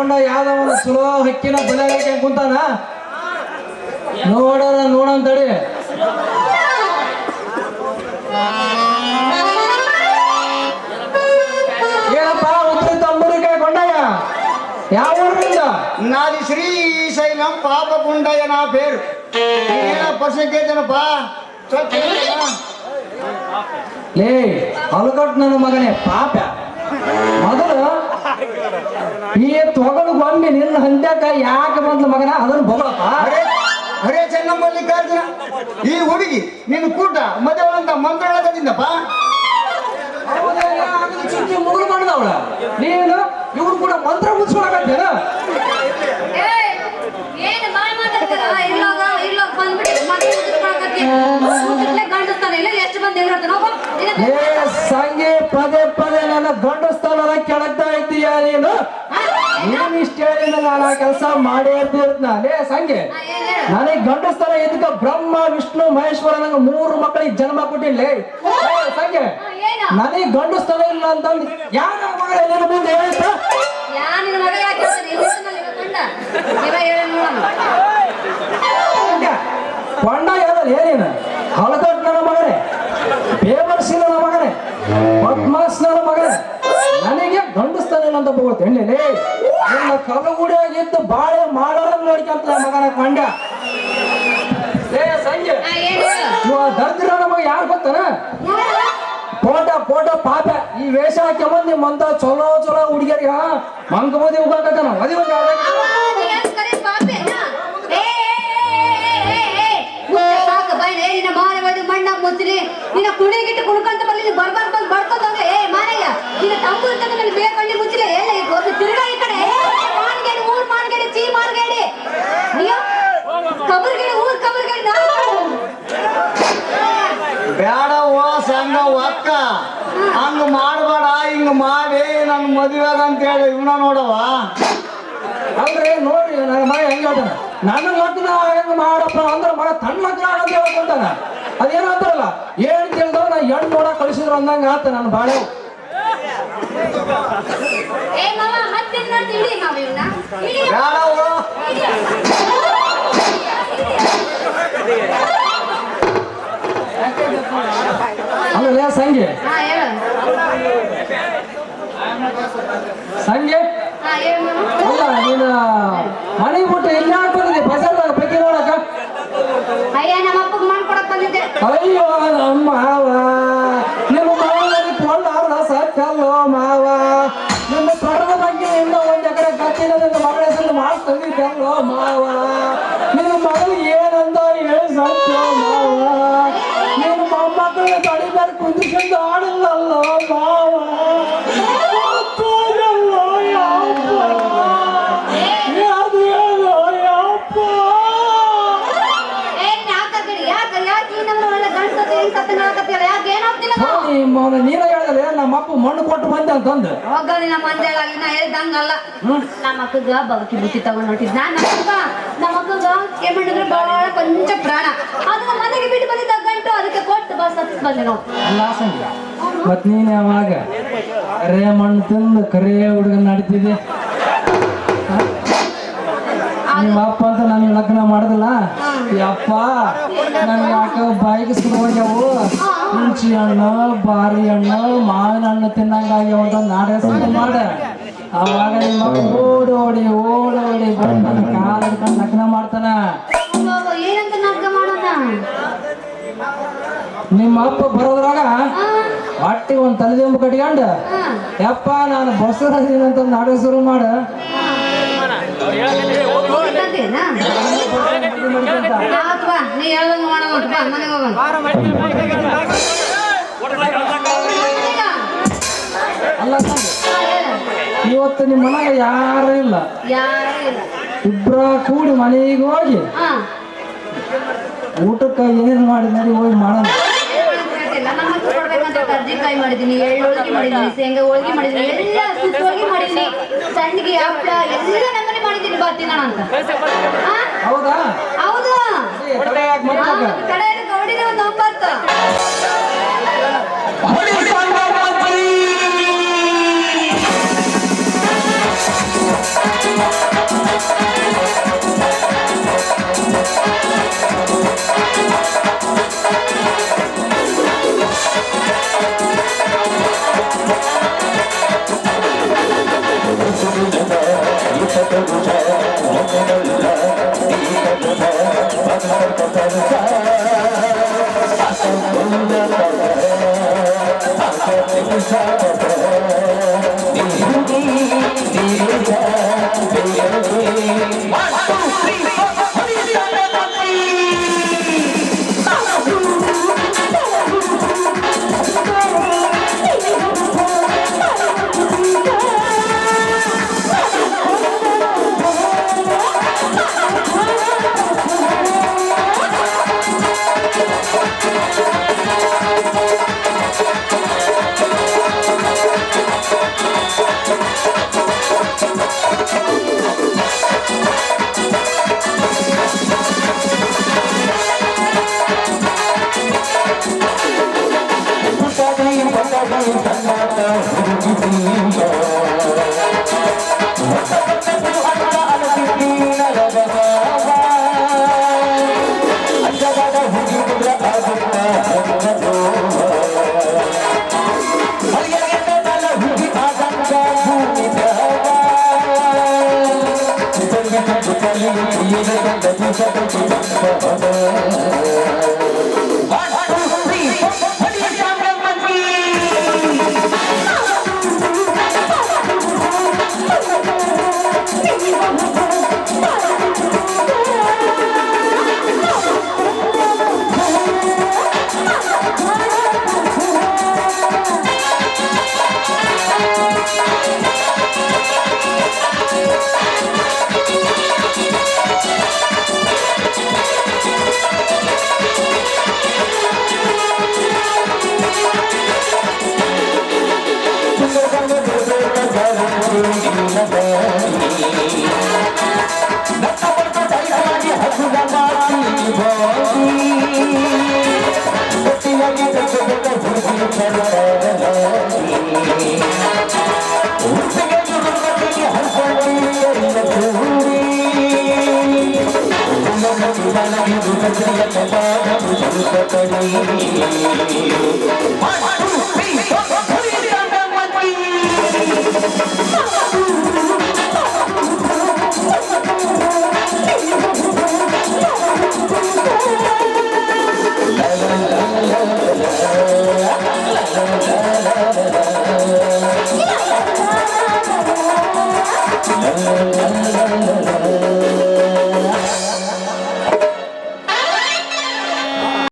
ಕಟ್ಕೊಂಡ ಯಾವ್ದೋ ಒಂದು ಚಲೋ ಹಕ್ಕಿನ ಬಲೆ ಕುಂತಾನ ನೋಡೋಣ ನೋಡಂತಡಿ ಏನಪ್ಪ ಉತ್ತರ ತಮ್ಮೂರಿಗೆ ಕೊಂಡಯ್ಯ ಯಾವ ಊರಿಂದ నాది శ్రీశైలం పాపకుండయ్య నా పేరు నేను పశుకేతనప్ప ಲೇ ಅಲಗಟ್ ನನ್ನ ಮಗನೇ ಪಾಪ ಮೊದಲು ಮಗನ ಅದನ್ನ ಬೊಗಳಪ್ಪ ಅರೆ ಅರೆ ಚೆನ್ನ ಮಲ್ಲಿಕಾರ್ಜುನ ಈ ಹುಡುಗಿ ನಿನ್ನ ಕೂಟ ಮದುವೆ ಅಂತ ಮಂತ್ರೊಳಗದಿಂದಪ್ಪ ಮುಗಿದು ಮಾಡಿದವಳ ನೀನು ಇವ್ರು ಕೂಡ ಮಂತ್ರ ಮುಚ್ಕೊಳಕತ್ತೇನ? ಏ ಏನ್ ಬಾಯ್ ಮಾತಾಡ್ತೀರ? ಇಲ್ಲೋಗ, ಇಲ್ಲೋಗ್ ಬಂದ್ಬಿಟ್ಟು ಮದ್ವೆ ಮುಗಿಸ್ಕೊಳಕತ್ತಿ. ಕೂತಿರ್ಲೆ ಗಂಡಸ್ತಾನೆ. ಇಲ್ಲ, ಎಷ್ಟು ಮಂದಿ ಎದುರಾಗ್ತಾನೆ? ಹೋಗು, ನಿನ್ನ ಏ ಸಂಗಿ ಪದೇ ಪದೇ ನನ್ನ ಗಂಡಸ್ಥಾನ ಕೆಳಗ್ತಾ ಇದ್ದೀಯಾ ನೀನು? ನೀನ್ ಇಷ್ಟ ಹೇಳಿದ ನಾನು ಆ ಕೆಲಸ ಮಾಡೇ ಇರ್ತೀರ್ನ ಲೇ ಸಂಗೆ? ನನಗೆ ಗಂಡಸ್ತಾನ ಇದಕ್ಕ ಬ್ರಹ್ಮ ವಿಷ್ಣು ಮಹೇಶ್ವರ ನಂಗೆ ಮೂರು ಮಕ್ಕಳಿಗೆ ಜನ್ಮ ಕೊಟ್ಟಿಲ್ಲ ಸಂಗೆ? ನನಗೆ ಗಂಡಸ್ತಾನ ಇಲ್ಲ ಅಂತಂದು ಯಾರ ಮಗಳ ನಿನ್ನ ಮುಂದೆ ಹೇಳ್ತಾ ಯಾ ನಿನ್ನ ಮಗ ಯಾಕೆ ಹೇಳ್ತಾನೆ? ಈ ವಯಸ್ಸಿನಲ್ಲಿ ಇವ ಗಂಡ. ಇವ ಹೇಳು ನೋಡೋಣ. ಕೊಂಡ ಯಾವ್ದಲ್ಲ ಏನೇನು ಹಳದೊಡ್ಡ ನನ್ನ ಮಗನೇ ಬೇವರ್ಸಿ ನನ್ನ ಮಗನೇ ಪದ್ಮಾಸ್ ನನ್ನ ಮಗನೇ ನನಗೆ ಗಂಡಸ್ತಾನ ಇಲ್ಲ ಅಂತ ಬೋಗುತ್ತೆ ಹೇಳಿ ನಿನ್ನ ಕಲಗುಡಿಯಾಗಿದ್ದು ಬಾಳೆ ಮಾಡೋರ ನೋಡ್ಕೊಂತ ಮಗನ ಕೊಂಡ. ಏ ಸಂಜೆ. ದರ್ದಿರ ನಮಗೆ ಯಾರು ಗೊತ್ತನ? ಫೋಟೋ ಪೋಟ ಪೋಟ ಪಾಪ. ಈ ವೇಷ ಹಾಕ್ಯಂಬಂದ್ ನಿಮ್ಮಂತ ಚಲೋ ಚಲೋ ಹುಡುಗಿಯರಿಗೆ ಮಂಕ ಮದಿ ಹೋಗಕತ್ತಾನ ಮದಿ ಒಂದು ಮಣ್ಣಾಗ ಮುಚ್ಚಿರಿ ನಿನ್ನ ಕುಣಿಗಿಟ್ಟು ಕುಣ್ಕೊಂತ ಬರ್ಲಿ ಬರ್ಬಾರ್ದು ಬರ್ಬಾರ್ ಬಂದು ಏ ಮಾರಯ್ಯ ನಿನ್ನ ತಂಬು ಅಂತ ನನ್ನ ಬೇಕಂಡಿ ಹಂಗ ಮಾಡಬೇಡ, ಹಿಂಗ ಮಾಡಿ ನನ್ನ ಮದುವೆ ಅಂತ ಹೇಳಿ ಇವನ ನೋಡವ್ವ. ಅಲ್ರಿ ನೋಡ್ರಿ, ನನ್ನ ಮಗ ಹೆಂಗ್ ನನ್ನ ಲಗ್ನ ಹೆಂಗ್ ಮಾಡಪ್ಪ ಅಂದ್ರೆ ಮಗ ತನ್ನ ಲಗ್ನ ಅಂತ ಹೇಳ್ಕೊಂತಾನ ಅದೇನು ಅಂತಾರಲ್ಲ, ಏನ್ ಕೇಳ್ದವ ನಾ ಹೆಣ್ಣು ನೋಡ ಕಳಿಸಿದ್ರು ಅಂದಂಗ ಆತ ನನ್ನ ಬಾಳೆ. ಅಲ್ಲೇ ಸಂಜೆ? ಸಂಜೆ? ಸಂಗೆ ಅಲ್ಲ ನೀನು ಮನೆ ಬಿಟ್ಟು ಎಲ್ಲ ಹಾಕ್ಬಂದಿದ್ದೆ ಬಜಾರ್ದಾಗ ಬಗ್ಗೆ ನೋಡಕ್ಕ ಅಯ್ಯ ನಮ್ಮ ಮಾವ. ನಿಮ್ಮ ಮಾವನಿಗೆ ಮಾವ? ನಿಮ್ಮ ಬಗ್ಗೆ ಇನ್ನೂ ಒಂದ್ ಎಕರೆ ಮಗಳ ಹೆಸರು ಮಾಡಿ ತಂದಿದ್ದಲ್ಲೋ ಮಾವ? ನಿಮ್ಮ ಮಗಳು ಏನಂದ ಹೇಳಿ ಸತ್ತೋ ಮಾವ. ಮೊಮ್ಮಕ್ಕಳ ತಡಿಬೇಕು ಕುಂದಿಸ್ಕೊಂಡು ಆಡಿಲ್ಲಲ್ಲೋ ಮಾವ? ಅಪ್ಪನಲ್ಲೋ ಯಪ್ಪ. ಯಾವ್ದು ಹೇಳೋ ಯಪ್ಪ. ಮೌನ ನೀನ ಹೇಳಿದ್ರೆ ನಮ್ಮ ಅಪ್ಪ ಮಣ್ಣು ಕೊಟ್ಟು ಬಂದೆ ಅಂತಂದು. ಹೋಗ ನಿನ್ನ ಮಂದೇಳಾಗಿ ನಾ ಹೇಳ್ದಂಗಲ್ಲ. ನಮ್ಮ ಅಕ್ಕಗ ಬಗಕಿ ಬುತ್ತಿ ತಗೊಂಡು ಹೊಂಟಿದ್ ನಾನ್ ನಮ್ಮ ನಮ್ಮ ಅಕ್ಕಗ ಏನ್ ಬಹಳ ಕೊಂಚ ಪ್ರಾಣ. ಅದನ್ನ ಮನೆಗೆ ಬಿಟ್ಟು ಬಂದಿದ್ದ ಗಂಟು ಅದಕ್ಕೆ ಕೊಟ್ಟು ಬಸ್ ಹತ್ ಬಂದೆ ನಾವು. ಅಲ್ಲ ಸಂಜೆ ಮತ್ ನೀನ್ ಯಾವಾಗ ಕರೆ ಮಣ್ಣು ತಿಂದು ಕರೆ ಹುಡುಗ ನಡೀತಿದೆ ನಿಮ್ಮ ಅಪ್ಪ ಅಂತ ನನಗೆ ಲಗ್ನ ಮಾಡುದಿಲ್ಲ? ಯಪ್ಪ ನನ್ಗೆ ಯಾಕೆ ಬಾಯಿಗೆ ಸುರುವಾಗ್ಯಾವು ಹುಂಚಿ ಹಣ್ಣು ಬಾರಿ ಹಣ್ಣು ಮಾವಿನ ಹಣ್ಣು ತಿನ್ನಂಗಾಗ್ಯಾವ ಅಂತ ನಾಡೆ ಸುದ್ದಿ ಮಾಡ ಅವಾಗ ನಿಮ್ಮ ಓಡೋಡಿ ಓಡಿ ಓಡಿ ಓಡಿ ಓಡಿ ಬಂದು ಕಾಲು ಹಿಡ್ಕೊಂಡು ನಗ್ನ ಮಾಡ್ತಾನ. ಏನಂತ ನಗ್ಗ ಮಾಡೋಣ ನಿಮ್ಮ ಅಪ್ಪ ಬರೋದ್ರಾಗ ಹೊಟ್ಟಿ ಒಂದ್ ತಲೆದಿಂಬು ಕಟ್ಕೊಂಡು ಯಪ್ಪ ನಾನು ಬಸ್ ಅಂತ ನಾಡ ಶುರು ಮಾಡ. ಬಾ ನೀ ಹೇಳ್ದಂಗ ಮಾಡೋಣ ಬಾ ಮನೆಗೆ ಅಲ್ಲ ಇವತ್ತು ನಿಮ್ಮ ಮನೆಗೆ ಯಾರು ಇಲ್ಲ ಇಬ್ಬರ ಕೂಡಿ ಮನೆಗೆ ಹೋಗಿ ಊಟಕ್ಕೆ ಏನು ಮಾಡಿ ನಡಿ ಹೋಗಿ ಮಾಡೋಣ ಕರ್ಜಿಕಾಯಿ ಮಾಡಿದೀನಿ ಎಳ್ಳು ಹೋಳಿಗೆ ಮಾಡಿದೀನಿ ಶೇಂಗಾ ಹೋಳಿಗೆ ಮಾಡಿದೀನಿ ಎಲ್ಲ ಸುತ್ತ ಹೋಳಿಗೆ ಮಾಡಿದೀನಿ ಸಂಡಿಗೆ ಹಪ್ಪಳ ಎಲ್ಲ ನಮ್ಮನೆ ಮಾಡಿದ್ದೀನಿ ಬಾ ತಿನ್ನೋಣ ಅಂತ? ಹೌದಾ ಹೌದು ಏ, ತಡೆ ಯಾಕ್ ಮತ್ತ್ಯಾಕ? どっちだっておばあちゃん One, two, three, four, three, four, one, two, three.